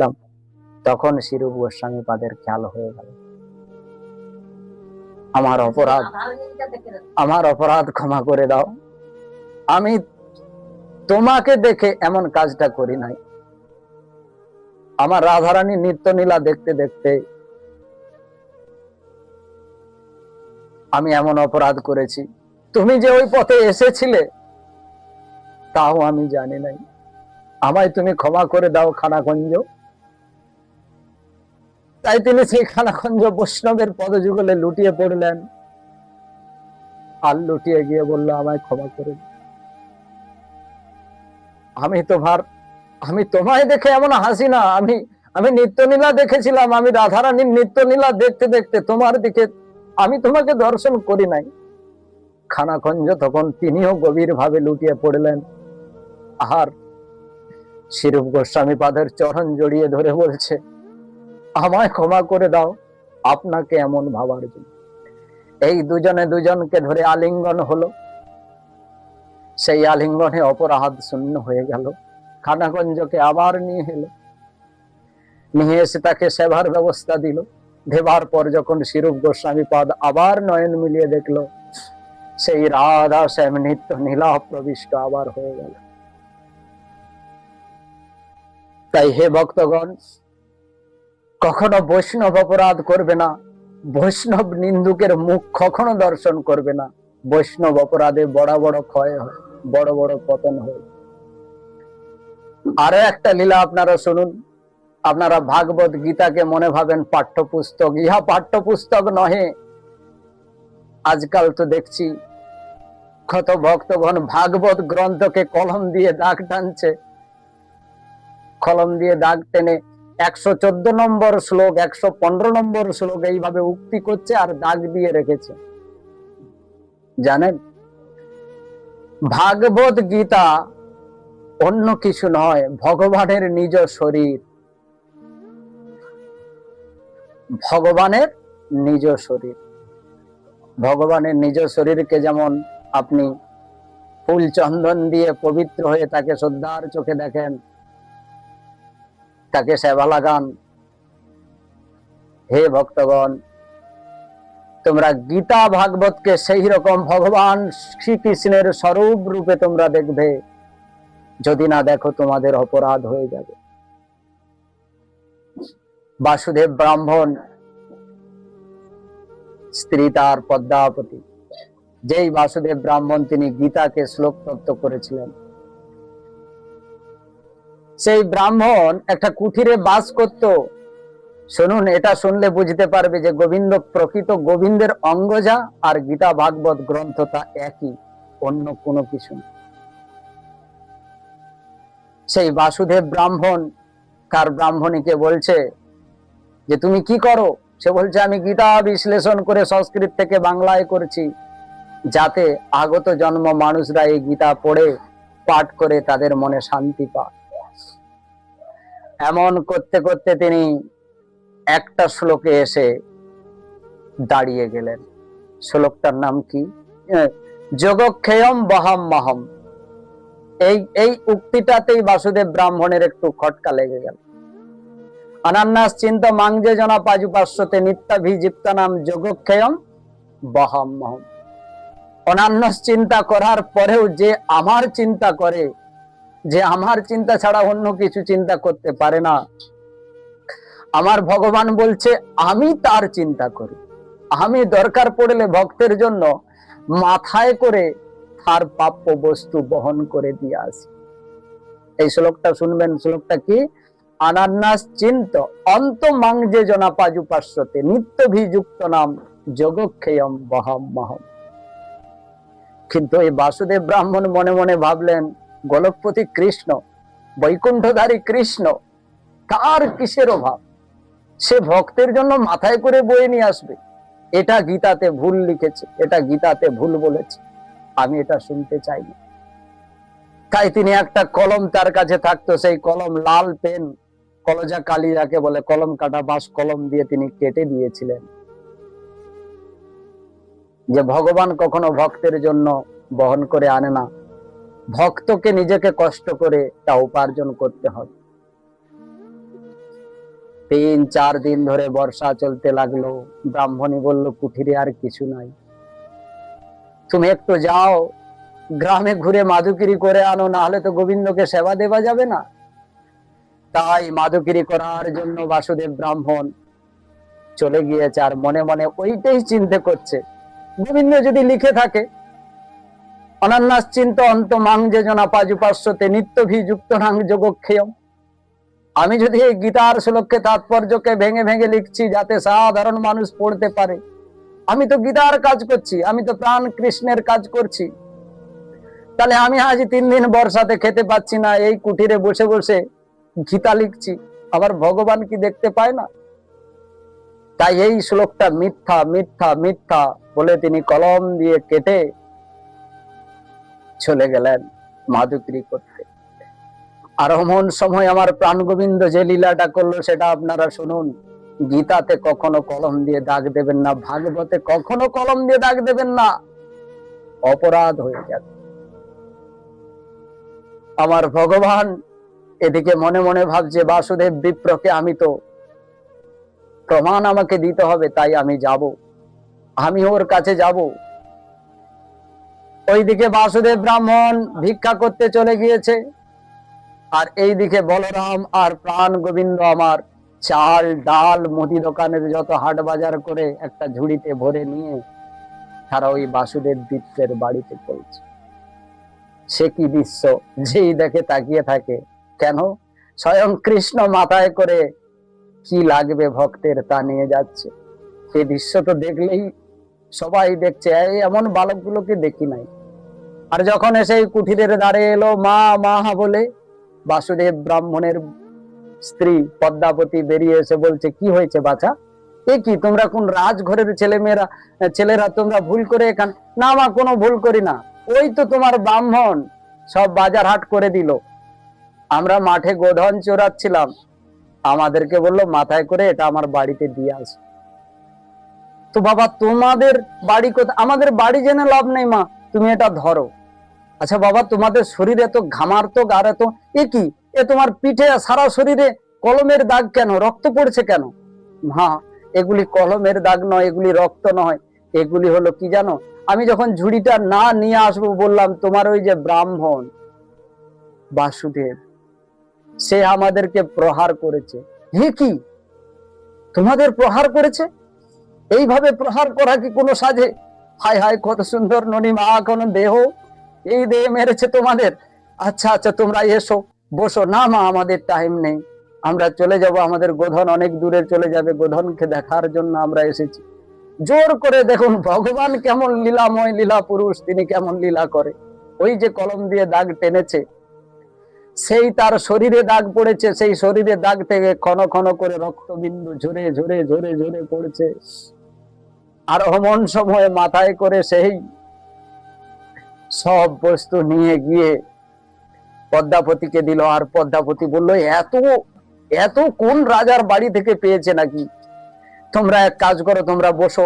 দেখলাম, তখন শিরূপ গোস্বামী পাদের খেয়াল হয়ে গেল। আমার অপরাধ আমার অপরাধ ক্ষমা করে দাও। আমি তোমাকে দেখে এমন কাজটা করি নাই। আমার রাধারানী নিত্য নীলা দেখতে দেখতে আমি এমন অপরাধ করেছি। তুমি যে ওই পথে এসেছিলে, তাও আমি জানি নাই। আমায় তুমি ক্ষমা করে দাও খানাখঞ্জ তাই তিনি সেই খানাখঞ্জ বৈষ্ণবের পদযুগলে লুটিয়ে পড়লেন। আর লুটিয়ে গিয়ে বলল, আমায় ক্ষমা করে। আমি তোমার, আমি তোমায় দেখে এমন হাসি না। আমি আমি নিত্যনীলা দেখেছিলাম। আমি রাধারানীর নিত্যনীলা দেখতে দেখতে তোমার দিকে, আমি তোমাকে দর্শন করি নাই। খানাখঞ্জ তখন তিনিও গভীর ভাবে লুটিয়ে পড়লেন। আর শিরূপ গোস্বামী পাদের চরণ জড়িয়ে ধরে বলছে আমায় ক্ষমা করে দাও আপনাকে এমন ভাবার জন্য। এই দুজনে দুজনকে ধরে আলিঙ্গন হলো। সেই আলিঙ্গনে অপরাধ শূন্য হয়ে গেল। খানাগঞ্জকে আবার নিয়ে এলো। নিয়ে এসে তাকে সেবার ব্যবস্থা দিল। দেবার পর যখন শিরূপ গোস্বামী পাদ আবার নয়ন মিলিয়ে দেখল, সেই রাধা শ্যাম নিত্য নীলা প্রবিষ্ট আবার হয়ে গেল। তাই হে ভক্তগণ কখনো বৈষ্ণব অপরাধ করবে না, বৈষ্ণব নিন্দুকের মুখ কখনো দর্শন করবে না। বৈষ্ণব অপরাধে বড় বড় ক্ষয় হয়, বড় বড় পতন হয়। আরও একটা লীলা আপনারা শুনুন। আপনারা ভাগবত গীতাকে মনে ভাবেন পাঠ্যপুস্তক। ইহা পাঠ্যপুস্তক নহে। আজকাল তো দেখছি কত ভক্তগণ ভাগবত গ্রন্থকে কলম দিয়ে দাগ টানছে। কলম দিয়ে দাগ টেনে একশো চোদ্দ নম্বর শ্লোক, একশো পনেরো নম্বর শ্লোক এইভাবে উক্তি করছে আর দাগ দিয়ে রেখেছে। জানেন? ভাগবত গীতা অন্য কিছু নয়, ভগবানের নিজ শরীর। ভগবানের নিজ শরীর। ভগবানের নিজ শরীরকে যেমন আপনি ফুল চন্দন দিয়ে পবিত্র হয়ে তাকে শ্রদ্ধার চোখে দেখেন তাকে সেবা লাগান। হে ভক্তগণ, তোমরা গীতা ভাগবতকে সেই রকম ভগবান শ্রীকৃষ্ণের স্বরূপ রূপে তোমরা দেখবে, যদি না দেখো তোমাদের অপরাধ হয়ে যাবে। বাসুদেব ব্রাহ্মণ, স্ত্রী তার পদ্মাবতী। যেই বাসুদেব ব্রাহ্মণ তিনি গীতাকে শ্লোক তত্ত্ব করেছিলেন। সেই ব্রাহ্মণ একটা কুঠিরে বাস করত। শুনুন, এটা শুনলে বুঝতে পারবে যে গোবিন্দ প্রকৃত গোবিন্দের অঙ্গজা আর গীতা ভাগবত গ্রন্থ তা একই, অন্য কোনো কিছু সেই বাসুদেব ব্রাহ্মণ, কার ব্রাহ্মণীকে বলছে যে, তুমি কি করো? সে বলছে, আমি গীতা বিশ্লেষণ করে সংস্কৃত থেকে বাংলায় করছি, যাতে আগত জন্ম মানুষরা এই গীতা পড়ে, পাঠ করে তাদের মনে শান্তি পায় এমন করতে করতে তিনি একটা শ্লোকে এসে দাঁড়িয়ে গেলেন। শ্লোকটার নাম কি? যোগক্ষেয়ম বহাম মহম। এই এই উক্তিটাতেই বাসুদেব ব্রাহ্মণের একটু খটকা লেগে গেল। অনান্যাস চিন্ত মাংজে জনা পাজুপাশ্বতে নিত্যাভিযিপ্ত নাম যোগক্ষেয়ম বহাম মহম। অনান্য চিন্তা করার পরেও যে আমার চিন্তা করে যে আমার চিন্তা ছাড়া অন্য কিছু চিন্তা করতে পারে না। আমার ভগবান বলছে, আমি তার চিন্তা করি। আমি দরকার পড়লে ভক্তের জন্য মাথায় করে তার প্রাপ্য বস্তু বহন করে দিয়ে আসি। এই শ্লোকটা শুনবেন, শ্লোকটা কি? আনান্নাস চিন্ত অন্ত মাংজে জনা পাজুপাশ্বতে নিত্য ভিযুক্ত নাম যোগক্ষেয়ম বহম মহম। কিন্তু এই বাসুদেব ব্রাহ্মণ মনে মনে ভাবলেন গোলকপতি কৃষ্ণ, বৈকুণ্ঠধারী কৃষ্ণ তার কিসের অভাব? সে ভক্তের জন্য মাথায় করে বয়ে নিয়ে আসবে। এটা গীতাতে ভুল লিখেছে, এটা গীতাতে ভুল বলেছে। আমি এটা শুনতে চাই না। তাই তিনি একটা কলম তার কাছে থাকতো, সেই কলম লাল পেন, কলজা কালি যাকে বলে, কলম কাটা বাস কলম দিয়ে তিনি কেটে দিয়েছিলেন। যে ভগবান কখনো ভক্তের জন্য বহন করে আনে না ভক্তকে নিজেকে কষ্ট করে তা উপার্জন করতে হবে। তিন চার দিন ধরে বর্ষা চলতে লাগল, ব্রাহ্মণী বলল, কুঠিরে আর কিছু নাই। তুমি একটু যাও, গ্রামে ঘুরে মাধুকিরি করে আনো না হলে তো গোবিন্দকে সেবা দেওয়া যাবে না। তাই মাধুকিরি করার জন্য বাসুদেব ব্রাহ্মণ চলে গিয়েছে, আর মনে মনে ওইটাই চিন্তা করছে। গোবিন্দ যদি লিখে থাকে অনান্যাস চিন্ত অন্ত মাং যোজনা পাজুপাশ্বতে নিত্য ভিযুক্ত নাং যোগক্ষেয় আমি যদি এই গীতার শ্লোককে তাৎপর্যকে ভেঙে ভেঙে লিখছি, যাতে সাধারণ মানুষ পড়তে পারে, আমি তো গীতার কাজ করছি, আমি তো প্রাণ কৃষ্ণের কাজ করছি। তাহলে আমি আজ তিন দিন বর্ষাতে খেতে পাচ্ছি না, এই কুটিরে বসে বসে গীতা লিখছি, আবার ভগবান কি দেখতে পায় না? তাই এই শ্লোকটা মিথ্যা মিথ্যা মিথ্যা বলে তিনি কলম দিয়ে কেটে চলে গেলেন মাধুকরি করতে আর অমন সময় আমার প্রাণ গোবিন্দ যে লীলাটা করল সেটা আপনারা শুনুন। গীতাতে কখনো কলম দিয়ে দাগ দেবেন না, ভাগবতে কখনো কলম দিয়ে দাগ দেবেন না। অপরাধ হয়ে যাবে। আমার ভগবান এদিকে মনে মনে ভাবছে, বাসুদেব বিপ্রকে আমি তো প্রমাণ আমাকে দিতে হবে, তাই আমি যাব। আমি ওর কাছে যাব। ওইদিকে বাসুদেব ব্রাহ্মণ ভিক্ষা করতে চলে গিয়েছে। আর এইদিকে বলরাম আর প্রাণ গোবিন্দ আমার চাল, ডাল, মুদি দোকানের যত হাট বাজার করে একটা ঝুড়িতে ভরে নিয়ে তারা ওই বাসুদেব বিপ্রের বাড়িতে পৌঁছে। সে কি দৃশ্য? যেই দেখে তাকিয়ে থাকে। কেন? স্বয়ং কৃষ্ণ মাথায় করে কি লাগবে ভক্তের তা নিয়ে যাচ্ছে। সে দৃশ্য তো দেখলেই সবাই দেখছে এমন বালকগুলোকে দেখি নাই। আর যখন এসে কুঠিরের দ্বারে এলো, মা মা বলে, বাসুদেব ব্রাহ্মণের স্ত্রী পদ্মাবতী বেরিয়ে এসে বলছে, কি হয়েছে বাছা? এ কি, তোমরা কোন রাজঘরের ছেলে মেয়েরা ছেলেরা তোমরা ভুল করে এখান না, মা, কোনো ভুল করি না। ওই তো তোমার ব্রাহ্মণ। সব বাজার হাট করে দিল। আমরা মাঠে গোধন চোরাচ্ছিলাম। আমাদেরকে বলল, মাথায় করে এটা আমার বাড়িতে দিয়ে আস। তো বাবা, তোমাদের বাড়ি কোথায় আমাদের বাড়ি জেনে লাভ নেই মা, তুমি এটা ধরো। আচ্ছা বাবা, তোমাদের শরীরে তো ঘামার তো আর এত এ কি? এ তোমার পিঠে সারা শরীরে কলমের দাগ কেন? রক্ত পড়ছে কেন? মা, এগুলি কলমের দাগ নয়, এগুলি রক্ত নয়। এগুলি হলো কি জানো? আমি যখন ঝুড়িটা না নিয়ে আসব বললাম, তোমার ওই যে ব্রাহ্মণ, বাসুদেব, সে আমাদেরকে প্রহার করেছে। হে কি? তোমাদের প্রহার করেছে? এইভাবে প্রহার করা কি কোনো সাজে? হায় হায়, কত সুন্দর ননিমা কোনো দেহ। এই দেহ মেরেছে তোমাদের। আচ্ছা আচ্ছা তোমরা এসো, বসো। না, মা, আমাদের টাইম নেই। আমরা চলে যাব, আমাদের গোধন অনেক দূরে চলে যাবে। গোধনকে দেখার জন্য আমরা এসেছি। জোর করে দেখুন, ভগবান কেমন লীলাময় লীলা পুরুষ, তিনি কেমন লীলা করে। ওই যে কলম দিয়ে দাগ টেনেছে, সেই তার শরীরে দাগ পড়েছে, সেই শরীরে দাগ থেকে ক্ষণ ক্ষণ করে রক্তবিন্দু ঝরে ঝরে ঝরে ঝরে পড়ছে। আর অমন সময় মাথায় করে সেই সব বস্তু নিয়ে গিয়ে পদ্মাপতিকে দিল। আর পদ্মাপতি বলল, এত এত কোন রাজার বাড়ি থেকে পেয়েছে নাকি? তোমরা এক কাজ করো, তোমরা বসো।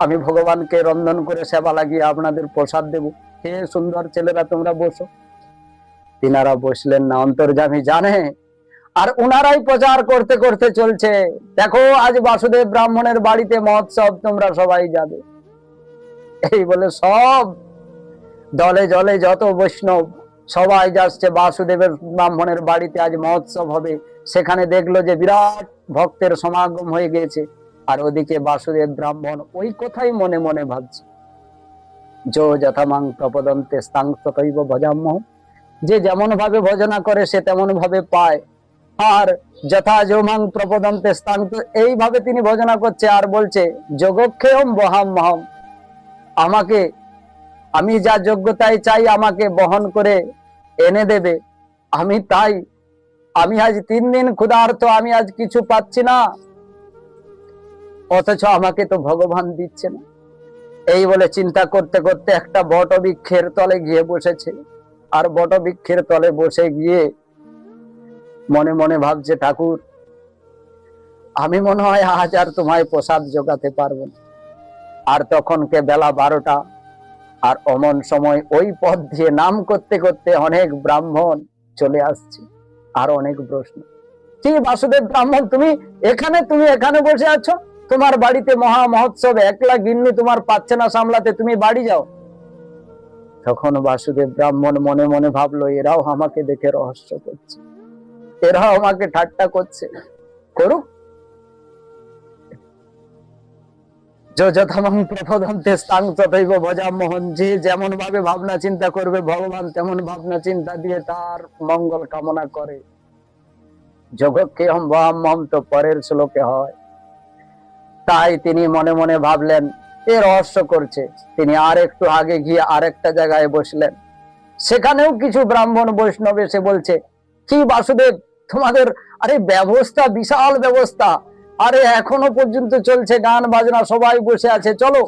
আমি ভগবানকে রন্ধন করে সেবা লাগিয়ে আপনাদের প্রসাদ দেব। হে সুন্দর ছেলেরা, তোমরা বসো। তিনারা বসলেন না। অন্তর্জামী জানে আর উনারাই প্রচার করতে করতে চলছে। দেখো, আজ বাসুদেব ব্রাহ্মণের বাড়িতে মহোৎসব, তোমরা সবাই যাবে। এই বলে সব দলে জলে যত বৈষ্ণব, সবাই যাচ্ছে বাসুদেবের ব্রাহ্মণের বাড়িতে, আজ মহোৎসব হবে। সেখানে দেখল যে বিরাট ভক্তের সমাগম হয়ে গেছে। আর ওদিকে বাসুদেব ব্রাহ্মণ ওই কথাই মনে মনে ভাবছে। যো যথামাং প্রপদন্তে স্তাংস্তৈব ভজাম্য যে যেমন ভাবে ভজনা করে, সে তেমন ভাবে পায়। আর যথা যোমাং প্রপদন্তে স্তান্ত এইভাবে তিনি ভজনা করছে আর বলছে, যোগক্ষেয়ম বহাম মহম। আমাকে, আমি যা যোগ্যতায় চাই আমাকে বহন করে এনে দেবে। আমি তাই, আমি আজ তিন দিন ক্ষুধার্ত, আমি আজ কিছু পাচ্ছি না। অথচ আমাকে তো ভগবান দিচ্ছে না। এই বলে চিন্তা করতে করতে একটা বট বৃক্ষের তলে গিয়ে বসেছে। আর বট বৃক্ষের তলে বসে গিয়ে মনে মনে ভাবছে, ঠাকুর, আমি মনে হয় আজ আর তোমায় প্রসাদ জোগাতে পারব না। আর তখন কে বেলা বারোটা, আর অমন সময় ওই পথ দিয়ে নাম করতে করতে অনেক ব্রাহ্মণ চলে আসছে, আর অনেক প্রশ্ন। কি বাসুদেব ব্রাহ্মণ, তুমি এখানে তুমি এখানে বসে আছো? তোমার বাড়িতে মহা মহোৎসব, একলা গিন্নি তোমার পাচ্ছে না সামলাতে, তুমি বাড়ি যাও। তখন বাসুদেব ব্রাহ্মণ মনে মনে ভাবলো, এরাও আমাকে দেখে রহস্য করছে। এরাও আমাকে ঠাট্টা করছে। করুক। যেমন ভাবে ভাবনা চিন্তা করবে, ভগবান তেমন ভাবনা চিন্তা দিয়ে তার মঙ্গল কামনা করে। জগৎকে হম মম তো পরের শ্লোকে হয়। তাই তিনি মনে মনে ভাবলেন, এ রহস্য করছে। তিনি আর একটু আগে গিয়ে আরেকটা জায়গায় বসলেন। সেখানেও কিছু ব্রাহ্মণ বৈষ্ণব এসে বলছে, কি বাসুদেব তোমাদের, আরে ব্যবস্থা, বিশাল ব্যবস্থা। আরে এখনও পর্যন্ত চলছে গান বাজনা, সবাই বসে আছে। চলো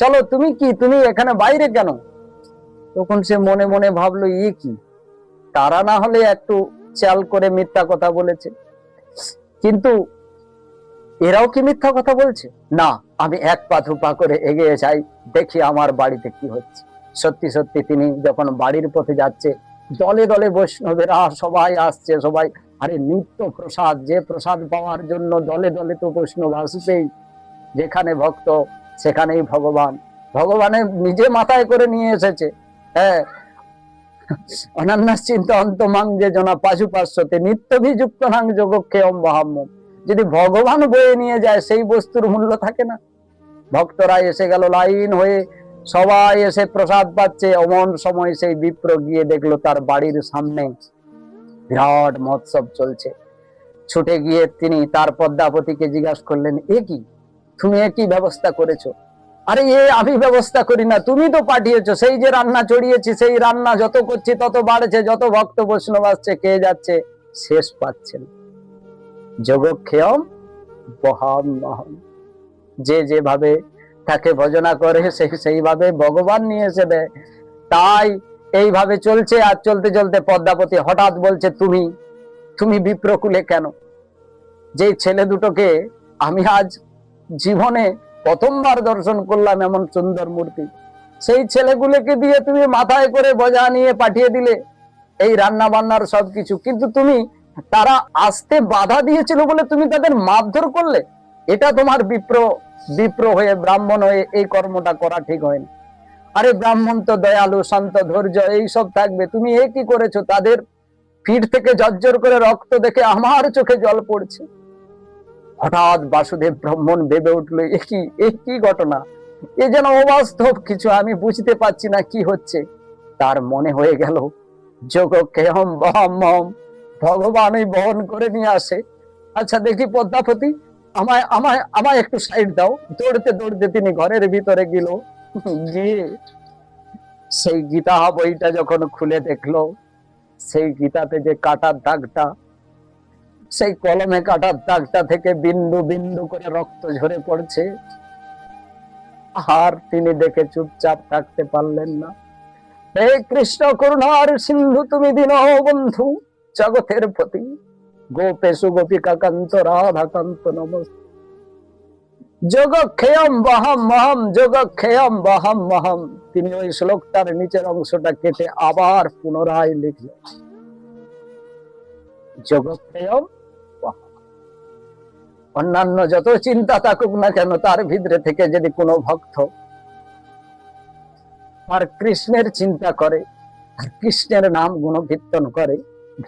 চলো, তুমি কি? তুমি এখানে বাইরে কেন? তখন সে মনে মনে ভাবলো ই কি? তারা না হলে একটু চাল করে মিথ্যা কথা বলেছে। কিন্তু এরাও কি মিথ্যা কথা বলছে? না, আমি এক পা দু পা করে এগিয়ে যাই, দেখি আমার বাড়িতে কি হচ্ছে। সত্যি সত্যি তিনি যখন বাড়ির পথে যাচ্ছে, দলে দলে বৈষ্ণবেরা সবাই আসছে, সবাই আরে নিত্য প্রসাদ, যে প্রসাদ পাওয়ার জন্য দলে দলে তো বৈষ্ণব আসবেই যেখানে ভক্ত, সেখানেই ভগবান। ভগবানের নিজে মাথায় করে নিয়ে এসেছে। হ্যাঁ। অনান্যাস চিন্তা অন্তমাং যে জনা পাশুপাশ্বতে নিত্য বিযুক্ত নাং যোগক্ষে অম্বাহাম্য যদি ভগবান বয়ে নিয়ে যায়, সেই বস্তুর মূল্য থাকে না। ভক্তরা এসে গেল লাইন হয়ে। সবাই এসে প্রসাদ পাচ্ছে। অমন সময় সেই বিপ্র গিয়ে দেখল তার বাড়ির সামনে। বিরাট মহোৎসব চলছে। ছুটে গিয়ে তিনি তার পদ্মাবতীকে জিজ্ঞাসা করলেন, এ কি? তুমি এ কি ব্যবস্থা করেছ? আরে, এ আমি ব্যবস্থা করি না, তুমি তো পাঠিয়েছো, সেই যে রান্না চড়িয়েছি, সেই রান্না যত করছি, তত বাড়ছে, যত ভক্ত বৈষ্ণব আসছে, কে যাচ্ছে, শেষ পাচ্ছেন যোগক্ষেয়ম বহাম নহম। যে যেভাবে তাকে ভজনা করে সেই সেইভাবে ভগবান নিয়ে এসে দেয়। তাই এইভাবে চলছে আর চলতে চলতে পদ্মাপতি হঠাৎ বলছে, তুমি তুমি বিপ্রকুলে কেন? যে ছেলে দুটোকে আমি আজ জীবনে প্রথমবার দর্শন করলাম এমন সুন্দর মূর্তি, সেই ছেলেগুলোকে দিয়ে তুমি মাথায় করে বজা নিয়ে পাঠিয়ে দিলে, এই রান্না বান্নার সবকিছু। কিন্তু তুমি, তারা আসতে বাধা দিয়েছিল বলে তুমি তাদের মারধর করলে। এটা তোমার বিপ্র বিপ্র হয়ে ব্রাহ্মণ হয়ে এই কর্মটা করা ঠিক হয়নি। আরে ব্রাহ্মণ তো দয়ালু, শান্ত, ধৈর্য এইসব থাকবে। তুমি এ কি করেছ? তাদের পিঠ থেকে জর্জর করে রক্ত দেখে আমার চোখে জল পড়ছে। হঠাৎ বাসুদেব ব্রাহ্মণ ভেবে উঠল, এ কি এ কি ঘটনা? এ যেন অবাস্তব কিছু, আমি বুঝতে পারছি না কি হচ্ছে। তার মনে হয়ে গেল, যোগ কেহম বহম ভগবানই বহন করে নিয়ে আসে। আচ্ছা দেখি পদ্মাপতি, আমায় আমায় আমায় একটু সাইড দাও। দৌড়তে দৌড়তে তিনি ঘরের ভিতরে গেল। সেই গীতা বইটা যখন খুলে দেখল, সেই গীতাতে যে কাটার দাগটা, সেই কলমে কাটার দাগটা থেকে বিন্দু বিন্দু করে রক্ত ঝরে পড়ছে। আর তিনি দেখে চুপচাপ থাকতে পারলেন না। হে কৃষ্ণ করুণার সিন্ধু, তুমি দিন বন্ধু, জগতের প্রতি। গোপেশু গোপিকা কান্ত রাধা কান্ত নমস্তে যোগক্ষেয়ম বহম মহম, যোগক্ষেয়ম বহম মহম। তিনি ওই শ্লোকটার নিচের অংশটা কেটে আবার পুনরায় লিখলেন। যোগক্ষেয়ম অন্যান্য যত চিন্তা থাকুক না কেন, তার ভিতরে থেকে যদি কোনো ভক্ত আর কৃষ্ণের চিন্তা করে, আর কৃষ্ণের নাম গুণকীর্তন করে,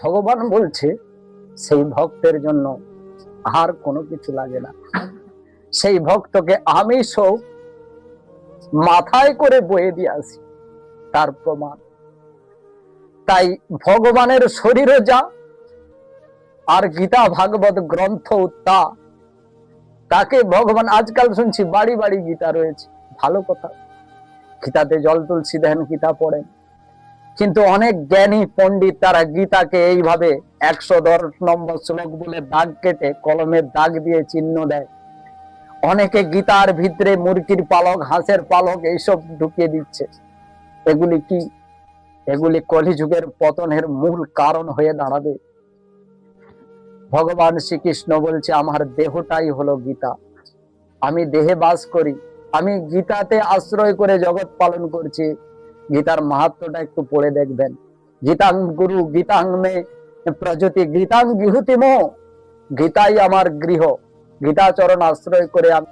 ভগবান বলছে, সেই ভক্তের জন্য আর কোনো কিছু লাগে না। সেই ভক্তকে আমি সব মাথায় করে বয়ে দিয়ে আসি। তার প্রমাণ। তাই ভগবানের শরীরও যা, আর গীতা ভাগবত গ্রন্থ তা, তাকে ভগবান আজকাল শুনছি বাড়ি বাড়ি গীতা রয়েছে। ভালো কথা। গীতাতে জল তুলসী দেন, গীতা পড়েন। কিন্তু অনেক জ্ঞানী পণ্ডিত তারা গীতাকে এইভাবে একশো দশ নম্বর শ্লোক বলে দাগ কেটে কলমের দাগ দিয়ে চিহ্ন দেয়। অনেকে গীতার ভিতরে মুরগির পালক, হাঁসের পালক এইসব ঢুকিয়ে দিচ্ছে। এগুলি কি? এগুলি কলিযুগের পতনের মূল কারণ হয়ে দাঁড়াবে। ভগবান শ্রীকৃষ্ণ বলছে, আমার দেহটাই হলো গীতা। আমি দেহে বাস করি। আমি গীতাতে আশ্রয় করে জগৎ পালন করছি। গীতার মাহাত্মটা একটু পড়ে দেখবেন। গীতাং গুরু, গীতাং মে প্রজ্যোতি, গীতাং গিহুতিম। গীতাই আমার গৃহ। গীতাচরণ আশ্রয় করে আমি